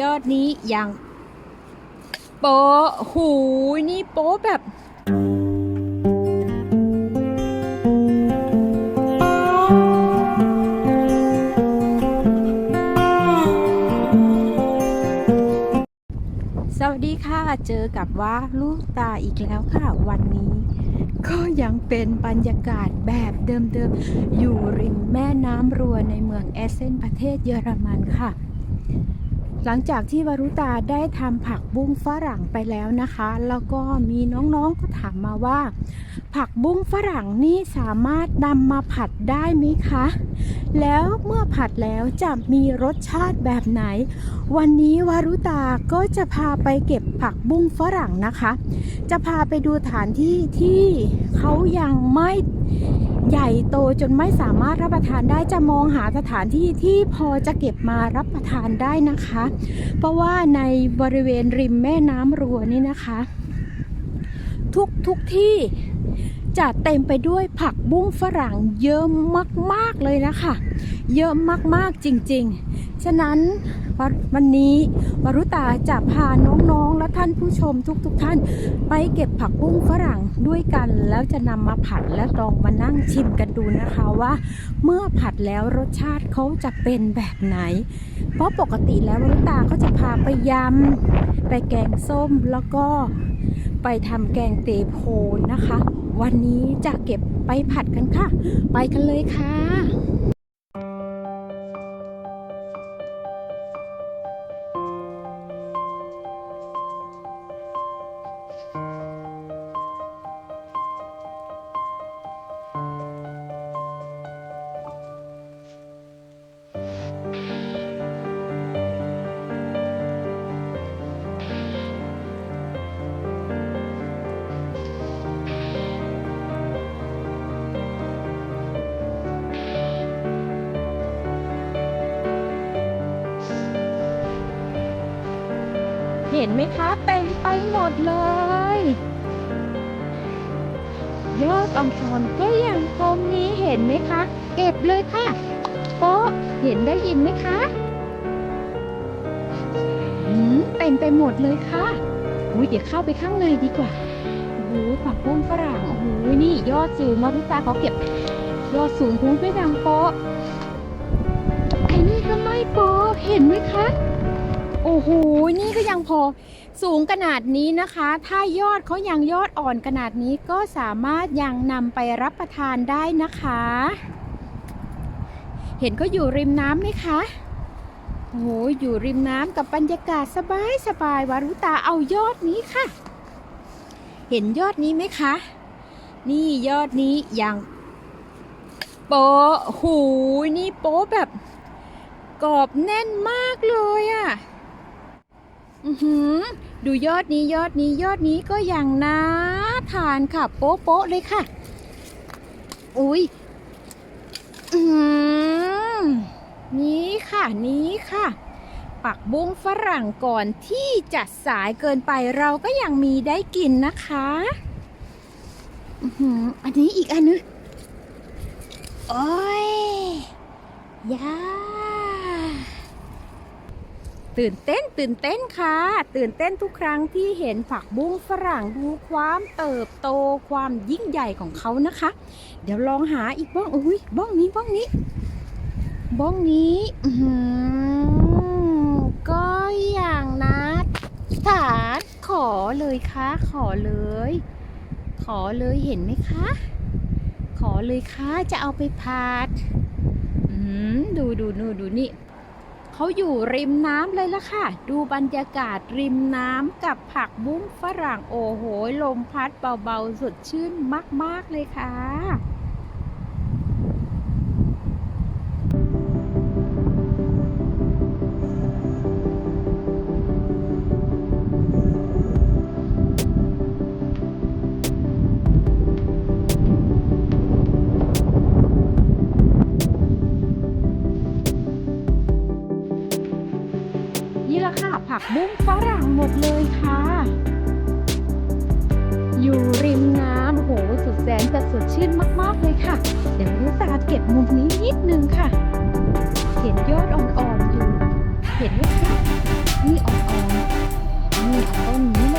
ยอดนี้ยังโป๊ะหูนี่โป๊ะแบบสวัสดีค่ะ เจอกับว่าลูกตาอีกแล้วค่ะ วันนี้ ก็ยังเป็นบรรยากาศแบบเดิมๆ อยู่ริมแม่น้ำรัวในเมืองเอเซนประเทศเยอรมันค่ะ หลังจากที่วารุตาได้ทำผักบุ้งฝรั่งไปแล้วนะคะ แล้วก็มีน้องๆก็ถามมาว่า ผักบุ้งฝรั่งนี่สามารถนำมาผัดได้ไหมคะ แล้วเมื่อผัดแล้วจะมีรสชาติแบบไหน วันนี้วารุตาก็จะพาไปเก็บผักบุ้งฝรั่งนะคะ จะพาไปดูฐานที่ที่เขายังไม่ ใหญ่โตจนไม่สามารถรับประทานได้จะมองหาสถานที่ที่พอจะเก็บมารับประทานได้นะคะ เพราะว่าในบริเวณริมแม่น้ำรัวนี่นะคะ ทุกทุกที่จะเต็มไปด้วยผักบุ้งฝรั่งเยอะมากๆเลยนะคะ เยอะมากๆจริงๆ ฉะนั้นวันนี้วรุตาจะพาน้องๆ และท่านผู้ชมทุกๆทท่าน ไปเก็บผักบุ้งฝรั่งด้วยกัน แล้วจะนำมาผัดและลองมานั่งชิมกันดูนะคะว่า เมื่อผัดแล้วรสชาติเขาจะเป็นแบบไหน เพราะปกติแล้ววรุตาก็จะพาไปยำไปแกงส้มแล้วก็ไปทำแกงเตโพนนะคะ วันนี้จะเก็บไปผัดกันค่ะ ไปกันเลยค่ะ ห็นไหมคะเต็มไปหมดเลย ยอดอัมพรก็ยังคงนี้เห็นไหมคะ เก็บเลยค่ะโป๊ะเห็นได้ยินไหมคะอืมเต็มไปหมดเลยค่ะอุ้ยเดี๋ยวเข้าไปข้างในดีกว่าโอ้โหผักบุ้งฝรั่งโอ้โหนี่ยอดสูงมาพิตาเขาเก็บ ยอดสูงคุ้งไม่ดังโป๊ะไอ้นี่ก็ไม่โป๊ะเห็นไหมคะ โอ้โห นี่ก็ยังพอสูงขนาดนี้นะคะ ถ้ายอดเขายังยอดอ่อนขนาดนี้ก็สามารถยังนำไปรับประทานได้นะคะ เห็นเขาอยู่ริมน้ำไหมคะโอ้โหอยู่ริมน้ำกับบรรยากาศสบายสบายวารุตาเอายอดนี้ค่ะ เห็นยอดนี้ไหมคะ นี่ยอดนี้ยังโป๊ะหูนี่โป๊ะแบบกรอบแน่นมากเลยอะ่ะ หือดูยอดนี้ยอดนี้ยอดนี้ก็อย่างน่าทานค่ะ โป๊ะโป๊ะเลยค่ะ อุ้ยอือหือนี้ค่ะนี้ค่ะ ปักบุ้งฝรั่งก่อนที่จะสายเกินไปเราก็ยังมีได้กินนะคะอือหืออันนี้อีกอันนึงโอ้ยยา ตื่นเต้นตื่นเต้นค่ะ ตื่นเต้นทุกครั้งที่เห็นผักบุ้งฝรั่งดูความเติบโตความยิ่งใหญ่ของเขานะคะ เดี๋ยวลองหาอีกบ้องอุ้ยบ้องนี้บ้องนี้ บ้องนี้ก็อย่างนะฐานขอเลยค่ะ ขอเลย ขอเลยเห็นไหมคะ ขอเลยค่ะจะเอาไปผัดดูดูดูดูนี่ เขาอยู่ริมน้ำเลยละค่ะ ดูบรรยากาศริมน้ำกับผักบุ้งฝรั่งโอ้โหลมพัดเบาๆสดชื่นมากๆเลยค่ะ และค่ะ ผักบุ้งฝรั่งหมดเลยค่ะ อยู่ริมน้ำโหสุดแสนจะสดชื่นมากๆเลยค่ะ เดี๋ยวรู้สาเก็บมุมนี้นิดนึงค่ะ เห็นยอดอ่อนๆอยู่ เห็นไหมคะนี่อ่อนๆนี่ต้นนี้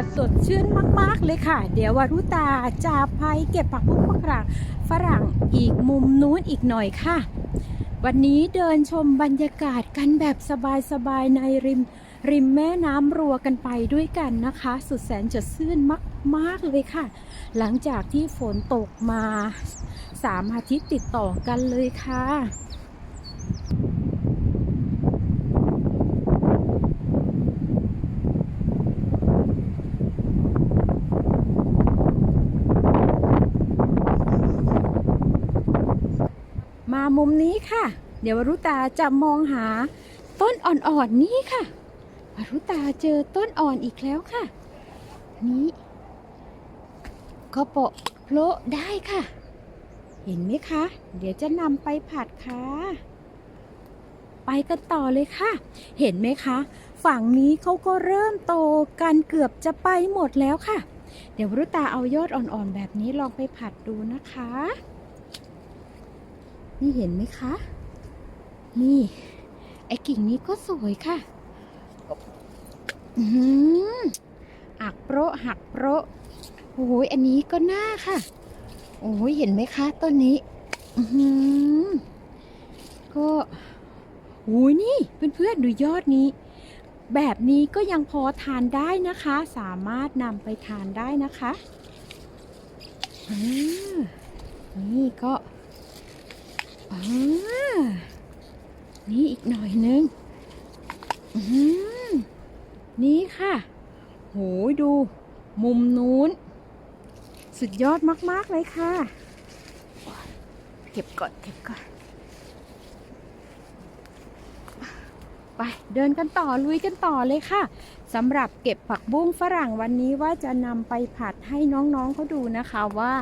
จะสดชื่นมาก ๆ เลยค่ะ เดี๋ยววารุตาจะไปเก็บผักบุ้งฝรั่งฝรั่งอีกมุมนู้นอีกหน่อยค่ะ วันนี้เดินชมบรรยากาศกันแบบสบาย ๆ ในริม ริมแม่น้ำรัวกันไปด้วยกันนะคะ สุดแสนจะซื่นมาก ๆ เลยค่ะ หลังจากที่ฝนตกมาสามอาทิตย์ติดต่อกันเลยค่ะ มุมนี้ค่ะ เดี๋ยววรุตาจะมองหาต้นอ่อนๆนี้ค่ะ วรุตาเจอต้นอ่อนอีกแล้วค่ะ นี้ก็โปะโพละได้ค่ะ เห็นไหมคะ เดี๋ยวจะนำไปผัดค่ะ ไปกันต่อเลยค่ะ เห็นไหมคะ ฝั่งนี้เขาก็เริ่มโตกันเกือบจะไปหมดแล้วค่ะ เดี๋ยววรุตาเอายอดอ่อนๆแบบนี้ลองไปผัดดูนะคะ นี่เห็นไหมคะ นี่ ไอ้กิ่งนี้ก็สวยค่ะ อือหักโปรหักโปรโอ้ยอันนี้ก็น่าค่ะ โอ้ยเห็นไหมคะต้นนี้ อือก็โอ้ยนี่เพื่อนๆดูยอดนี้ แบบนี้ก็ยังพอทานได้นะคะ สามารถนำไปทานได้นะคะอ่านี่ก็ นี่อีกหน่อยนึงนี่ค่ะ โหยดู มุมนู้น สุดยอดมาก ๆ เลยค่ะ เก็บก่อน เก็บก่อน ไปเดินกันต่อลุยกันต่อเลยค่ะสำหรับเก็บผักบุ้งฝรั่งวันนี้ว่าจะนำไปผัดให้น้องๆเขาดูนะคะว่า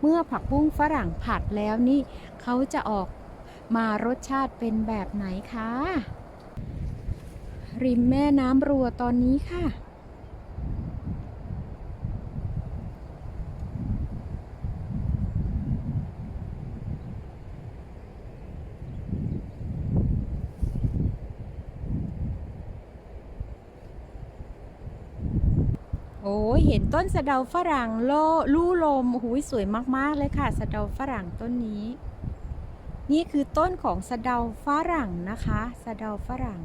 เมื่อผักบุ้งฝรั่งผัดแล้วนี่เขาจะออกมารสชาติเป็นแบบไหนคะริมแม่น้ำรัวตอนนี้ค่ะ อ้ยเห็นต้นสะเดาฝรั่งโลลู่ลมโอ้โหสวยมากๆเลยค่ะ สะเดาฝรั่งต้นนี้ นี่คือต้นของสะเดาฝรั่งนะคะ สะเดาฝรั่ง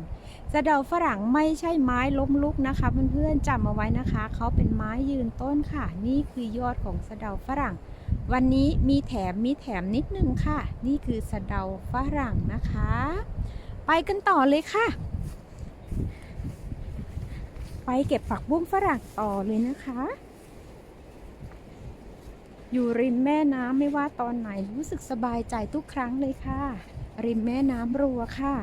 สะเดาฝรั่งไม่ใช่ไม้ล้มลุกนะคะเพื่อนๆจำเอาไว้นะคะ เขาเป็นไม้ยืนต้นค่ะ นี่คือยอดของสะเดาฝรั่ง วันนี้มีแถมมีแถมนิดนึงค่ะ นี่คือสะเดาฝรั่งนะคะ ไปกันต่อเลยค่ะ ไปเก็บผักบุ้งฝรั่งต่อเลยนะคะ อยู่ริมแม่น้ำไม่ว่าตอนไหนรู้สึกสบายใจทุกครั้งเลยค่ะ ริมแม่น้ำรัวค่ะ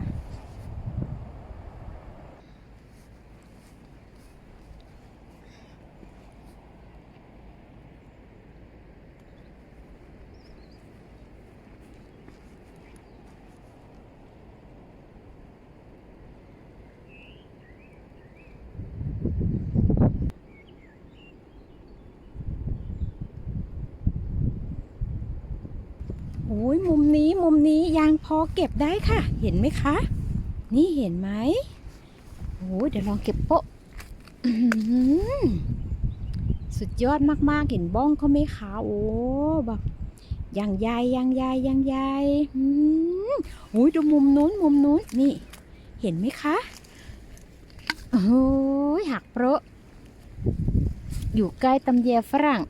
มุมนี้มุมนี้ยังพอเก็บได้ค่ะ เห็นไหมคะ นี่เห็นไหมโอ้ยเดี๋ยวลองเก็บโปะสุดยอดมากๆ เห็นบ้องเขาไหมคะโอ้แบบยังใหญ่ยังใหญ่ยังใหญ่อืมโอ้ยดูมุมนู้นมุมนู้นนี่ เห็นไหมคะโอ้ยหักโปะอยู่ใกล้ตำแยฝรั่ง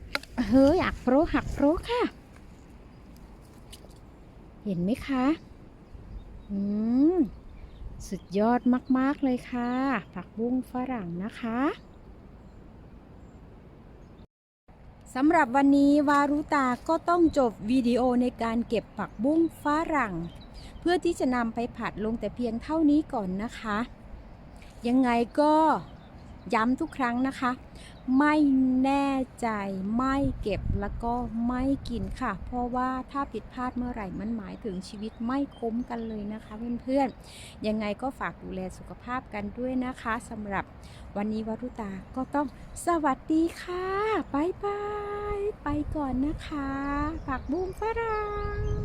เฮ้ยหักโปะหักโปะค่ะ เห็นไหมคะ อืม สุดยอดมาก ๆ เลยค่ะ ผักบุ้งฝรั่งนะคะสำหรับวันนี้วารุตาก็ต้องจบวิดีโอในการเก็บผักบุ้งฝรั่ง เพื่อที่จะนำไปผัดลงแต่เพียงเท่านี้ก่อนนะคะ ยังไงก็ย้ำทุกครั้งนะคะ ไม่แน่ใจไม่เก็บแล้วก็ไม่กินค่ะ เพราะว่าถ้าผิดพลาดเมื่อไหร่มันหมายถึงชีวิตไม่คุ้มกันเลยนะคะเพื่อนๆยังไงก็ฝากดูแลสุขภาพกันด้วยนะคะสำหรับวันนี้วรุตาก็ต้องสวัสดีค่ะบายบายไปก่อนนะคะ ผักบุ้งฝรั่ง